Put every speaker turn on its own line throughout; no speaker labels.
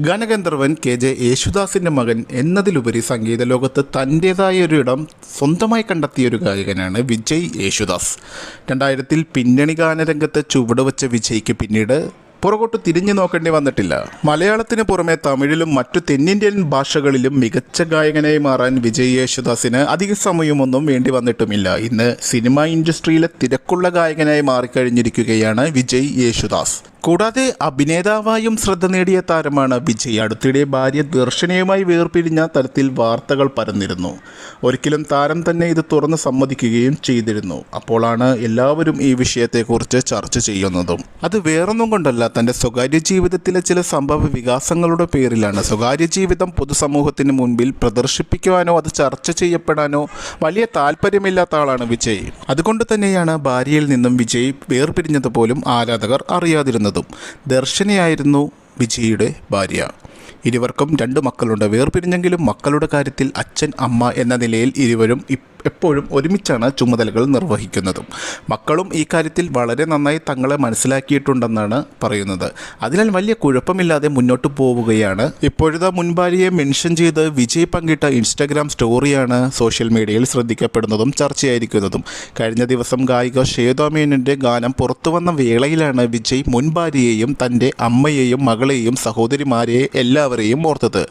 ഗാനഗന്ധർവൻ K J യേശുദാസിന്റെ മകൻ എന്നതിലുപരി സംഗീത ലോകത്ത് തന്റേതായ ഇടം സ്വന്തമായി കണ്ടെത്തിയ ഒരു ഗായകനാണ് വിജയ് യേശുദാസ്. രണ്ടായിരത്തിൽ പിന്നണി ഗാനരംഗത്ത് ചുവടുവച്ച വിജയ്ക്ക് പിന്നീട് പുറകോട്ട് തിരിഞ്ഞു നോക്കേണ്ടി വന്നിട്ടില്ല. മലയാളത്തിന് പുറമെ തമിഴിലും മറ്റു തെന്നിന്ത്യൻ ഭാഷകളിലും മികച്ച ഗായകനായി മാറാൻ വിജയ് യേശുദാസിന് അധിക സമയമൊന്നും വേണ്ടി വന്നിട്ടുമില്ല. ഇന്ന് സിനിമ ഇൻഡസ്ട്രിയിലെ തിരക്കുള്ള ഗായകനായി മാറിക്കഴിഞ്ഞിരിക്കുകയാണ് വിജയ് യേശുദാസ്. കൂടാതെ അഭിനേതാവായും ശ്രദ്ധ നേടിയ താരമാണ് വിജയ്. അടുത്തിടെ ഭാര്യ ദർശനയുമായി വേർപിരിഞ്ഞ തലത്തിൽ വാർത്തകൾ പരന്നിരുന്നു. ഒരിക്കലും താരം തന്നെ ഇത് തുറന്ന് സമ്മതിക്കുകയും ചെയ്തിരുന്നു. അപ്പോഴാണ് എല്ലാവരും ഈ വിഷയത്തെക്കുറിച്ച് ചർച്ച ചെയ്യുന്നതും. അത് വേറൊന്നും കൊണ്ടല്ല തന്റെ സ്വകാര്യ ജീവിതത്തിലെ ചില സംഭവ വികാസങ്ങളുടെ പേരിലാണ്. സ്വകാര്യ ജീവിതം പൊതുസമൂഹത്തിന് മുൻപിൽ പ്രദർശിപ്പിക്കുവാനോ അത് ചർച്ച ചെയ്യപ്പെടാനോ വലിയ താല്പര്യമില്ലാത്ത ആളാണ് വിജയ്. അതുകൊണ്ട് തന്നെയാണ് ഭാര്യയിൽ നിന്നും വിജയ് വേർപിരിഞ്ഞത് പോലും ആരാധകർ അറിയാതിരുന്നതും. ദർശനയായിരുന്നു വിജയുടെ ഭാര്യ. ഇരുവർക്കും രണ്ട് മക്കളുണ്ട്. വേർപിരിഞ്ഞെങ്കിലും മക്കളുടെ കാര്യത്തിൽ അച്ഛൻ അമ്മ എന്ന നിലയിൽ ഇരുവരും എപ്പോഴും ഒരുമിച്ചാണ് ചുമതലകൾ നിർവഹിക്കുന്നതും. മക്കളും ഈ കാര്യത്തിൽ വളരെ നന്നായി തങ്ങളെ മനസ്സിലാക്കിയിട്ടുണ്ടെന്നാണ് പറയുന്നത്. അതിനാൽ വലിയ കുഴപ്പമില്ലാതെ മുന്നോട്ട് പോവുകയാണ്. ഇപ്പോഴത്തെ മുൻഭാര്യയെ മെൻഷൻ ചെയ്ത് വിജയ് പങ്കിട്ട ഇൻസ്റ്റാഗ്രാം സ്റ്റോറിയാണ് സോഷ്യൽ മീഡിയയിൽ ശ്രദ്ധിക്കപ്പെടുന്നതും ചർച്ചയായിരിക്കുന്നതും. കഴിഞ്ഞ ദിവസം ഗായിക ശ്വേതാമേനന്റെ ഗാനം പുറത്തുവന്ന വേളയിലാണ് വിജയ് മുൻഭാര്യയെയും തന്റെ അമ്മയെയും മകളെയും സഹോദരിമാരെയും എല്ലാവരെയും ഓർത്തത്.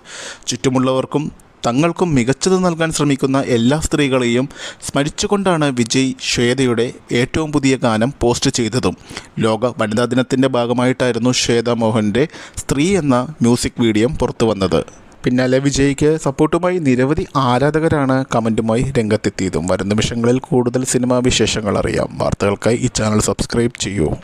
ചുറ്റുമുള്ളവർക്കും തങ്ങൾക്കും മികച്ചത് നൽകാൻ ശ്രമിക്കുന്ന എല്ലാ സ്ത്രീകളെയും സ്മരിച്ചുകൊണ്ടാണ് വിജയ് ശ്വേതയുടെ ഏറ്റവും പുതിയ ഗാനം പോസ്റ്റ് ചെയ്തതും. ലോക വനിതാ ദിനത്തിന്റെ ഭാഗമായിട്ടായിരുന്നു ശ്വേത മോഹന്റെ സ്ത്രീ എന്ന മ്യൂസിക് വീഡിയോ പുറത്തു വന്നത്. പിന്നാലെ വിജയ്ക്ക് സപ്പോർട്ടുമായി നിരവധി ആരാധകരാണ് കമന്റുമായി രംഗത്തെത്തിയതും. വരും നിമിഷങ്ങളിൽ കൂടുതൽ സിനിമാ വിശേഷങ്ങൾ അറിയാം. വാർത്തകൾക്കായി ഈ ചാനൽ സബ്സ്ക്രൈബ് ചെയ്യൂ.